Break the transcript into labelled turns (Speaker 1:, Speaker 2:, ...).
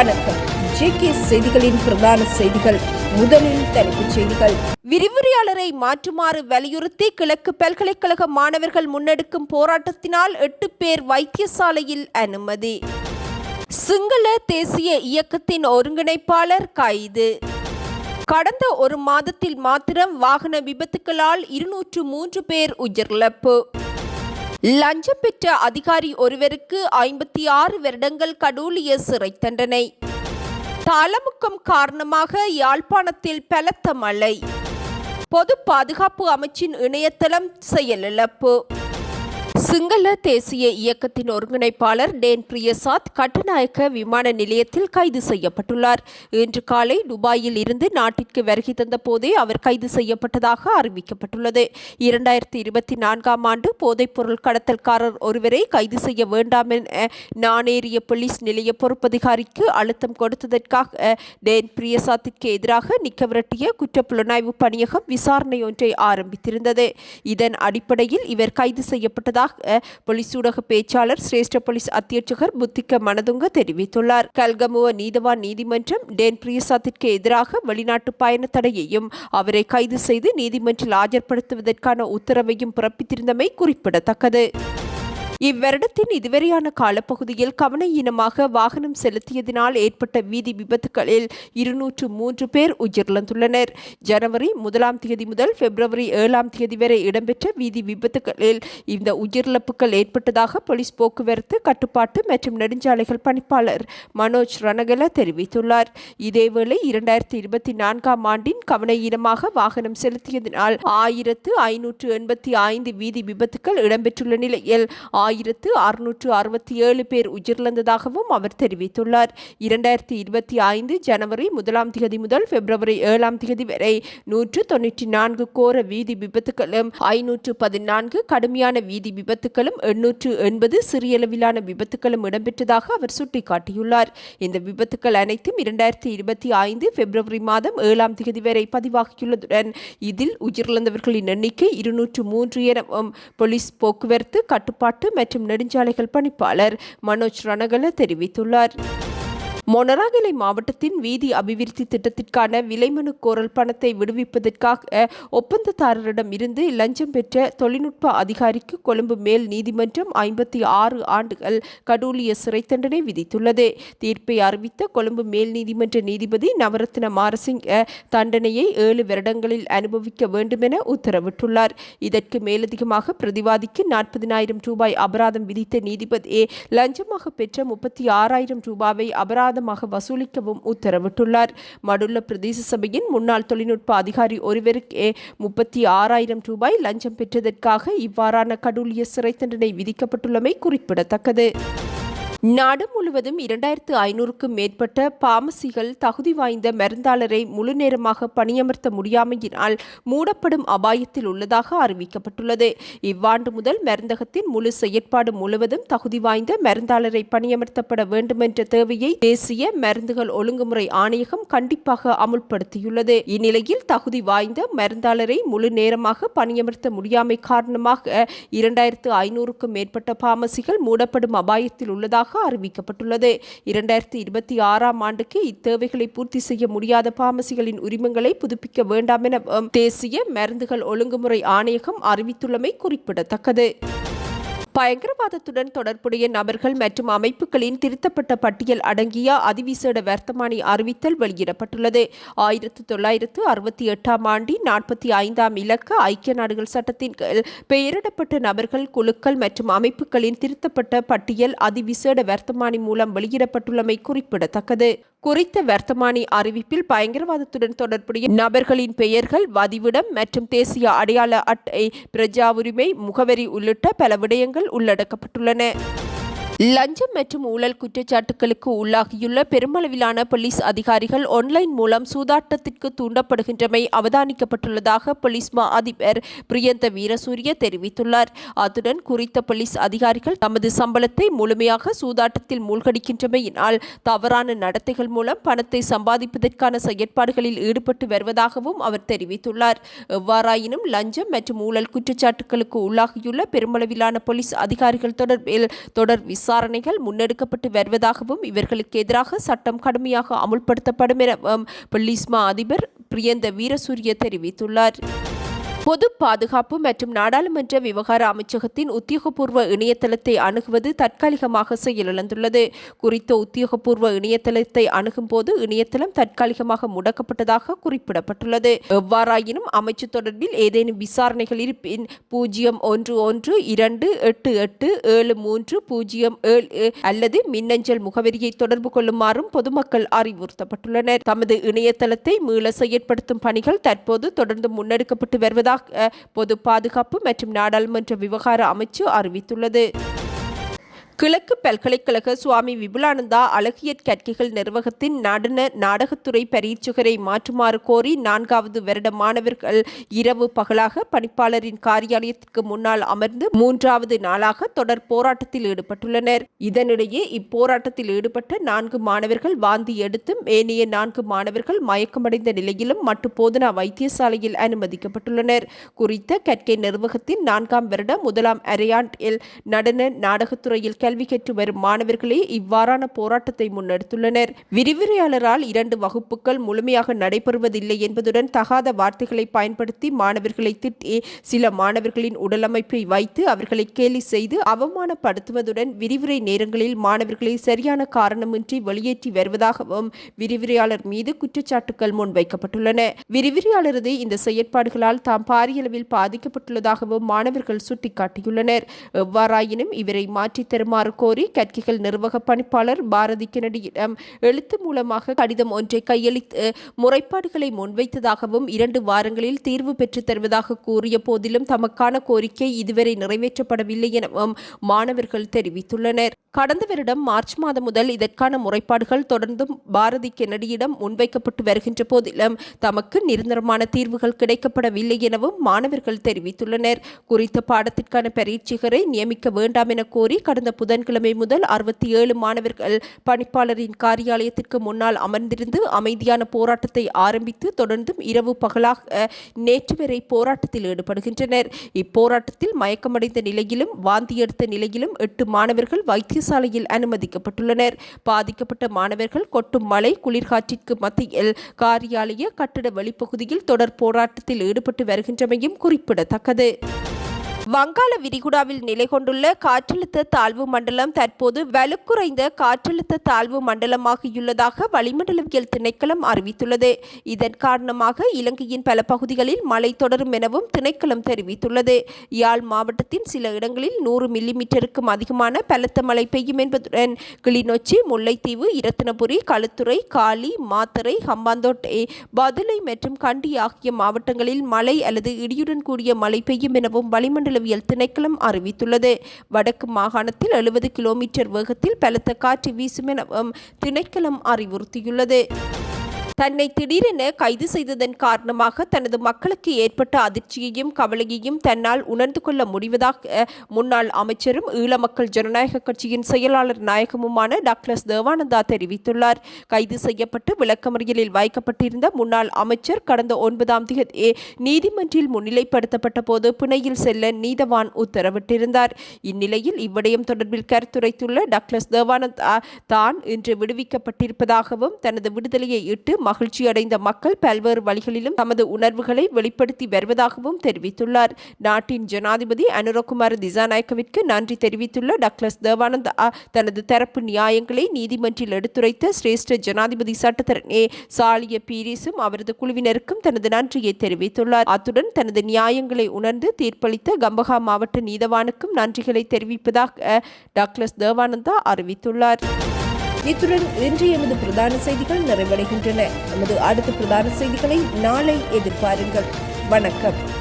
Speaker 1: வணக்கம். ஜேகே செய்திகளின் பிரதான செய்திகள். முதலில் தலைப்புச் செய்திகள். விரிவுரையாளரை மாற்றுமாறு வலியுறுத்தி கிழக்கு பல்கலைக்கழக மாணவர்கள் முன்னெடுக்கும் போராட்டத்தினால் எட்டு பேர் வைத்தியசாலையில் அனுமதி. சிங்கள தேசிய இயக்கத்தின் ஒருங்கிணைப்பாளர் கைது. கடந்த ஒரு மாதத்தில் மாத்திரம் வாகன விபத்துக்களால் இருநூற்று மூன்று பேர் உயிரிழப்பு. லஞ்சம் பெற்ற அதிகாரி ஒருவருக்கு ஐம்பத்தி ஆறு வருடங்கள் கடூலிய சிறை தண்டனை. தாளமுக்கம் காரணமாக யாழ்ப்பாணத்தில் பலத்த மழை. பொது பாதுகாப்பு அமைச்சின் இணையதளம் செயலிழப்பு. சிங்கள தேசிய இயக்கத்தின் ஒருங்கிணைப்பாளர் டேன் பிரியசாத் கட்டுநாயக்க விமான நிலையத்தில் கைது செய்யப்பட்டுள்ளார். இன்று காலை துபாயில் இருந்து நாட்டிற்கு வருகை தந்த போதே அவர் கைது செய்யப்பட்டதாக அறிவிக்கப்பட்டுள்ளது. இரண்டாயிரத்தி இருபத்தி நான்காம் ஆண்டு போதைப்பொருள் கடத்தல்காரர் ஒருவரை கைது செய்ய வேண்டாம் என நானேரிய போலீஸ் நிலைய பொறுப்பதிகாரிக்கு அழுத்தம் கொடுத்ததற்காக டேன் பிரியசாத்திற்கு எதிராக நிக்கவிரட்டிய குற்றப்புலனாய்வு பணியகம் விசாரணை ஒன்றை ஆரம்பித்திருந்தது. இதன் அடிப்படையில் இவர் கைது செய்யப்பட்டதாக போலீஸ் ஊடக பேச்சாளர் சிரேஷ்ட போலீஸ் அத்தியட்சகர் புத்திக்க மனதுங்க தெரிவித்துள்ளார். கல்கமுவ நீதவான் நீதிமன்றம் டேன் பிரியசாத்திற்கு எதிராக வெளிநாட்டு பயண தடையையும் அவரை கைது செய்து நீதிமன்றில் ஆஜர்படுத்துவதற்கான உத்தரவையும் பிறப்பித்திருந்தமை குறிப்பிடத்தக்கது. இவ்வருடத்தின் இதுவரையான காலப்பகுதியில் கவனயீனமாக வாகனம் செலுத்தியதினால் ஏற்பட்ட வீதி விபத்துகளில் இருநூற்று மூன்று பேர் உயிரிழந்துள்ளனர். ஜனவரி முதலாம் தேதி முதல் பிப்ரவரி ஏழாம் தேதி வரை இடம்பெற்ற வீதி விபத்துகளில் இந்த உயிரிழப்புகள் ஏற்பட்டதாக போலீஸ் போக்குவரத்து கட்டுப்பாட்டு மற்றும் நெடுஞ்சாலைகள் பணிப்பாளர் மனோஜ் ரணகல தெரிவித்துள்ளார். இதேவேளை இரண்டாயிரத்தி இருபத்தி நான்காம் ஆண்டின் கவனயீனமாக வாகனம் செலுத்தியதினால் ஆயிரத்து ஐநூற்று எண்பத்தி ஐந்து வீதி விபத்துகள் இடம்பெற்றுள்ள நிலையில் ஆயிரத்து அறுநூற்று அறுபத்தி ஏழு பேர் உயிரிழந்ததாகவும் அவர் தெரிவித்துள்ளார். இரண்டாயிரத்தி இருபத்தி ஐந்து ஜனவரி முதலாம் தேதி முதல் பிப்ரவரி ஏழாம் தேதி வரை நூற்று தொன்னூற்றி நான்கு கோர வீதி விபத்துகளும் ஐநூற்று பதினான்கு கடுமையான வீதி விபத்துகளும் எண்ணூற்று எண்பது சிறியளவிலான விபத்துகளும் இடம்பெற்றதாக அவர் சுட்டிக்காட்டியுள்ளார். இந்த விபத்துக்கள் அனைத்தும் இரண்டாயிரத்தி இருபத்தி ஐந்து பிப்ரவரி மாதம் ஏழாம் தேதி வரை பதிவாகியுள்ளதுடன் இதில் உயிரிழந்தவர்களின் எண்ணிக்கை இருநூற்று மூன்று எனவும் போலீஸ் போக்குவரத்து கட்டுப்பாட்டு மற்றும் நெடுஞ்சாலைகள் பணிப்பாளர் மனோஜ் ரணகல தெரிவித்துள்ளார். மொனராகலை மாவட்டத்தின் வீதி அபிவிருத்தி திட்டத்திற்கான விலைமனு கோரல் பணத்தை விடுவிப்பதற்காக ஒப்பந்ததாரரிடம் இருந்து லஞ்சம் பெற்ற தொழில்நுட்ப அதிகாரிக்கு கொழும்பு மேல் நீதிமன்றம் ஐம்பத்தி ஆறு ஆண்டுகள் கடூலிய சிறை தண்டனை விதித்துள்ளது. தீர்ப்பை அறிவித்த கொழும்பு மேல் நீதிமன்ற நீதிபதி நவரத்ன மாரசிங்க தண்டனையை ஏழு வருடங்களில் அனுபவிக்க வேண்டும் என உத்தரவிட்டுள்ளார். இதற்கு மேலதிகமாக பிரதிவாதிக்கு நாற்பதினாயிரம் ரூபாய் அபராதம் விதித்த நீதிபதி லஞ்சமாக பெற்ற முப்பத்தி ஆறாயிரம் ரூபாவை அபராதம் அபராதமாக வசூலிக்கவும் உத்தரவிட்டுள்ளார். மடுள்ள பிரதேச சபையின் முன்னாள் தொழில்நுட்ப அதிகாரி ஒருவருக்கே முப்பத்தி ஆறாயிரம் ரூபாய் லஞ்சம் பெற்றதற்காக இவ்வாறான கடூழிய சிறை தண்டனை விதிக்கப்பட்டுள்ளமை குறிப்பிடத்தக்கது. நாடு முழுவதும் இரண்டாயிரத்து ஐநூறுக்கும் மேற்பட்ட பாமசிகள் தகுதி வாய்ந்த மருந்தாளரை முழு நேரமாக பணியமர்த்த முடியாமையினால் மூடப்படும் அபாயத்தில் உள்ளதாக அறிவிக்கப்பட்டுள்ளது. இவ்வாண்டு முதல் மருந்தகத்தின் முழு செயற்பாடு முழுவதும் தகுதி வாய்ந்த மருந்தாளரை பணியமர்த்தப்பட வேண்டுமென்ற தேவையை தேசிய மருந்துகள் ஒழுங்குமுறை ஆணையகம் கண்டிப்பாக அமுல்படுத்தியுள்ளது. இந்நிலையில் தகுதி வாய்ந்த மருந்தாளரை முழு நேரமாக பணியமர்த்த முடியாமை காரணமாக இரண்டாயிரத்து ஐநூறுக்கும் மேற்பட்ட பாமசிகள் மூடப்படும் அபாயத்தில் உள்ளதாக உள்ளதாக அறிவிக்கப்பட்டுள்ளது. இரண்டாயிரத்தி இருபத்தி ஆறாம் ஆண்டுக்கு இத்தேவைகளை பூர்த்தி செய்ய முடியாத பாமசிகளின் உரிமங்களை புதுப்பிக்க வேண்டாம் என தேசிய மருந்துகள் ஒழுங்குமுறை ஆணையகம் அறிவித்துள்ளமை குறிப்பிடத்தக்கது. பயங்கரவாதத்துடன் தொடர்புடைய நபர்கள் மற்றும் அமைப்புகளின் திருத்தப்பட்ட பட்டியல் அடங்கிய அதிவிசேட வர்த்தமானி அறிவித்தல் வெளியிடப்பட்டுள்ளது. ஆயிரத்து தொள்ளாயிரத்து அறுபத்தி எட்டாம் ஆண்டின் நாற்பத்தி ஐந்தாம் இலக்க ஐக்கிய நாடுகள் சட்டத்தின் கீழ் பெயரிடப்பட்ட நபர்கள் குழுக்கள் மற்றும் அமைப்புகளின் திருத்தப்பட்ட பட்டியல் அதிவிசேட வர்த்தமானி மூலம் வெளியிடப்பட்டுள்ளமை குறிப்பிடத்தக்கது. குறித்த வர்த்தமானி அறிவிப்பில் பயங்கரவாதத்துடன் தொடர்புடைய நபர்களின் பெயர்கள் வதிவிடம் மற்றும் தேசிய அடையாள அட்டை பிரஜா உரிமை முகவரி உள்ளிட்ட பல விடயங்கள் உள்ளடக்கப்பட்டுள்ளன. லஞ்சம் மற்றும் ஊழல் குற்றச்சாட்டுகளுக்கு உள்ளாகியுள்ள பெருமளவிலான போலீஸ் அதிகாரிகள் ஆன்லைன் மூலம் சூதாட்டத்திற்கு தூண்டப்படுகின்றமை அவதானிக்கப்பட்டுள்ளதாக போலீஸ் மா அதிபர் பிரியந்த வீரசூரிய தெரிவித்துள்ளார். அத்துடன் குறித்த போலீஸ் அதிகாரிகள் தமது சம்பளத்தை முழுமையாக சூதாட்டத்தில் மூழ்கடிக்கின்றமையினால் தவறான நடத்தைகள் மூலம் பணத்தை சம்பாதிப்பதற்கான செயற்பாடுகளில் ஈடுபட்டு வருவதாகவும் அவர் தெரிவித்துள்ளார். எவ்வாறாயினும் லஞ்சம் மற்றும் ஊழல் குற்றச்சாட்டுகளுக்கு உள்ளாகியுள்ள பெருமளவிலான போலீஸ் அதிகாரிகள் தொடர்பில் தொடர் விசாரணை விசாரணைகள் முன்னெடுக்கப்பட்டு வருவதாகவும் இவர்களுக்கு எதிராக சட்டம் கடுமையாக அமுல்படுத்தப்படும் என பொலிஸ்மா அதிபர் பிரியந்த வீரசூரிய தெரிவித்துள்ளார். பொது பாதுகாப்பு மற்றும் நாடாளுமன்ற விவகார அமைச்சகத்தின் உத்தியோகபூர்வ இணையதளத்தை அணுகுவது தற்காலிகமாக செயலிழந்துள்ளது. குறித்த உத்தியோகபூர்வ இணையதளத்தை அணுகும் போது இணையதளம் தற்காலிகமாக முடக்கப்பட்டதாக குறிப்பிடப்பட்டுள்ளது. எவ்வாறாயினும் அமைச்சு தொடர்பில் ஏதேனும் விசாரணைகள் இருப்பின் பூஜ்ஜியம் ஒன்று ஒன்று இரண்டு எட்டு எட்டு ஏழு மூன்று பூஜ்ஜியம் ஏழு அல்லது மின்னஞ்சல் முகவரியை தொடர்பு கொள்ளுமாறும் பொதுமக்கள் அறிவுறுத்தப்பட்டுள்ளனர். தமது இணையதளத்தை மீள செயற்படுத்தும் பணிகள் தற்போது தொடர்ந்து முன்னெடுக்கப்பட்டு வருவதாக பொது பாதுகாப்பு மற்றும் நாடாளுமன்ற விவகார அமைச்சு அறிவித்துள்ளது. கிழக்கு பல்கலைக்கழக சுவாமி விபுலானந்தா அழகியற் கற்கைகள் நிர்வாகத்தின் நடன நாடகத்துறை பரீட்சகரை மாற்றுமாறு கோரி நான்காவது வருட மாணவர்கள் இரவு பகலாக பணிப்பாளரின் காரியாலயத்திற்கு முன்னால் அமர்ந்து மூன்றாவது நாளாக தொடர் போராட்டத்தில் ஈடுபட்டுள்ளனர். இதனிடையே இப்போராட்டத்தில் ஈடுபட்ட நான்கு மாணவர்கள் வாந்தி எடுத்தும் ஏனைய நான்கு மாணவர்கள் மயக்கமடைந்த நிலையிலும் மட்டு போதனா வைத்தியசாலையில் அனுமதிக்கப்பட்டுள்ளனர். குறித்த கற்கை நிர்வாகத்தின் நான்காம் வருட முதலாம் அரையாண்டில் நடன நாடகத்துறையில் கல்வி கற்று வரும் மாணவர்களே இவ்வாறான போராட்டத்தை முன்னெடுத்துள்ளனர். விரிவுரையாளரால் இரண்டு வகுப்புகள் முழுமையாக நடைபெறுவதில்லை என்பதுடன் தகாத வார்த்தைகளை பயன்படுத்தி மாணவர்களை திட்டி சில மாணவர்களின் உடலமைப்பை வைத்து அவர்களை கேலி செய்து அவமானப்படுத்துவதுடன் விரிவுரை நேரங்களில் மாணவர்களை சரியான காரணமின்றி வெளியேற்றி வருவதாகவும் விரிவுரையாளர் மீது குற்றச்சாட்டுகள் முன்வைக்கப்பட்டுள்ளன. விரிவுரையாளரது இந்த செயற்பாடுகளால் தாம் பாரியளவில் பாதிக்கப்பட்டுள்ளதாகவும் மாணவர்கள் சுட்டிக்காட்டியுள்ளனர். எவ்வாறாயினும் இவரை மாற்றித் தருமாறு கோரி கற்கிகள் நிர்வாக பணிப்பாளர் பாரதி கெனடியிடம் எழுத்து மூலமாக கடிதம் ஒன்றை கையளித்து முறைப்பாடுகளை முன்வைத்ததாகவும் இரண்டு வாரங்களில் தீர்வு பெற்றுத் தருவதாக கூறிய போதிலும் தமக்கான கோரிக்கை இதுவரை நிறைவேற்றப்படவில்லை எனவும் மாணவர்கள் தெரிவித்துள்ளனர். கடந்த வருடம் மார்ச் மாதம் முதல் இதற்கான முறைப்பாடுகள் தொடர்ந்தும் பாரதி கென்னடியிடம் முன்வைக்கப்பட்டு வருகின்ற போதிலும் தமக்கு நிரந்தரமான தீர்வுகள் கிடைக்கப்படவில்லை எனவும் மாணவர்கள் தெரிவித்துள்ளனர். குறித்த பாடத்திற்கான பரீட்சகரை நியமிக்க வேண்டாம் என கோரி கடந்த புதன்கிழமை முதல் அறுபத்தி ஏழு மாணவர்கள் பணிப்பாளரின் காரியாலயத்திற்கு முன்னால் அமர்ந்திருந்து அமைதியான போராட்டத்தை ஆரம்பித்து தொடர்ந்தும் இரவு பகலாக நேற்று வரை போராட்டத்தில் ஈடுபடுகின்றனர். இப்போராட்டத்தில் மயக்கமடைந்த நிலையிலும் வாந்தி எடுத்த நிலையிலும் எட்டு மாணவர்கள் வைத்தியசாலையில் அனுமதிக்கப்பட்டுள்ளனர். பாதிக்கப்பட்ட மாணவர்கள் கொட்டும் மழை குளிர்காற்றிற்கு மத்தியில் காரியாலய கட்டட வெளிப்பகுதியில் தொடர் போராட்டத்தில் ஈடுபட்டு வருகின்றமையும் குறிப்பிடத்தக்கது. வங்காள விரிகுடாவில் நிலை கொண்டுள்ள காற்றழுத்த தாழ்வு மண்டலம் தற்போது வலுக்குறைந்த காற்றழுத்த தாழ்வு மண்டலமாகியுள்ளதாக வளிமண்டலவியல் திணைக்களம் அறிவித்துள்ளது. இதன் காரணமாக இலங்கையின் பல பகுதிகளில் மழை தொடரும் எனவும் திணைக்களம் தெரிவித்துள்ளது. யாழ் மாவட்டத்தின் சில இடங்களில் நூறு மில்லிமீட்டருக்கும் அதிகமான பலத்த மழை பெய்யும் என்பதுடன் கிளிநொச்சி முல்லைத்தீவு இரத்தினபுரி களுத்துறை காலி மாத்தறை ஹம்பாந்தோட்டை பதுளை மற்றும் கண்டி ஆகிய மாவட்டங்களில் மழை அல்லது இடியுடன் கூடிய மழை பெய்யும் எனவும் வளிமண்டல வளிமண்டலவியல் திணைக்களம் அறிவித்துள்ளது. வடக்கு மாகாணத்தில் எழுபது கிலோமீட்டர் வேகத்தில் பலத்த காற்று வீசும் எனவும் திணைக்களம் அறிவுறுத்தியுள்ளது. தன்னை திடீரென கைது செய்ததன் காரணமாக தனது மக்களுக்கு ஏற்பட்ட அதிர்ச்சியையும் கவலையையும் தன்னால் உணர்ந்து கொள்ள முடிவதாக முன்னாள் அமைச்சரும் ஈழ மக்கள் ஜனநாயக கட்சியின் செயலாளர் நாயகமுமான டாக்டர் தேவானந்தா தெரிவித்துள்ளார். கைது செய்யப்பட்டு விளக்கமறியலில் வைக்கப்பட்டிருந்த முன்னாள் அமைச்சர் கடந்த ஒன்பதாம் தேதி நீதிமன்றில் முன்னிலைப்படுத்தப்பட்ட போது பிணையில் செல்ல நீதவான் உத்தரவிட்டிருந்தார். இந்நிலையில் இவ்விடயம் தொடர்பில் கருத்துரைத்துள்ள டாக்டர் தேவானந்தா தான் இன்று விடுவிக்கப்பட்டிருப்பதாகவும் தனது விடுதலையை இட்டு மகிழ்ச்சி அடைந்த மக்கள் பல்வேறு வழிகளிலும் தமது உணர்வுகளை வெளிப்படுத்தி வருவதாகவும் தெரிவித்துள்ளார். நாட்டின் ஜனாதிபதி அனுரகுமார் திசாநாயக்கவிற்கு நன்றி தெரிவித்துள்ள டக்ளஸ் தேவானந்தா தனது தரப்பு நியாயங்களை நீதிமன்றில் எடுத்துரைத்த சிரேஷ்ட ஜனாதிபதி சட்டத்தரணே சாலிய பீரிஸும் அவரது குழுவினருக்கும் தனது நன்றியை தெரிவித்துள்ளார். அத்துடன் தனது நியாயங்களை உணர்ந்து தீர்ப்பளித்த கம்பகா மாவட்ட நீதவானுக்கும் நன்றிகளை தெரிவிப்பதாக டாக்டர் தேவானந்தா அறிவித்துள்ளார். இத்துடன் இன்று எமது பிரதான செய்திகள் நிறைவடைகின்றன. நமது அடுத்த பிரதான செய்திகளை நாளை எதிர்பாருங்கள். வணக்கம்.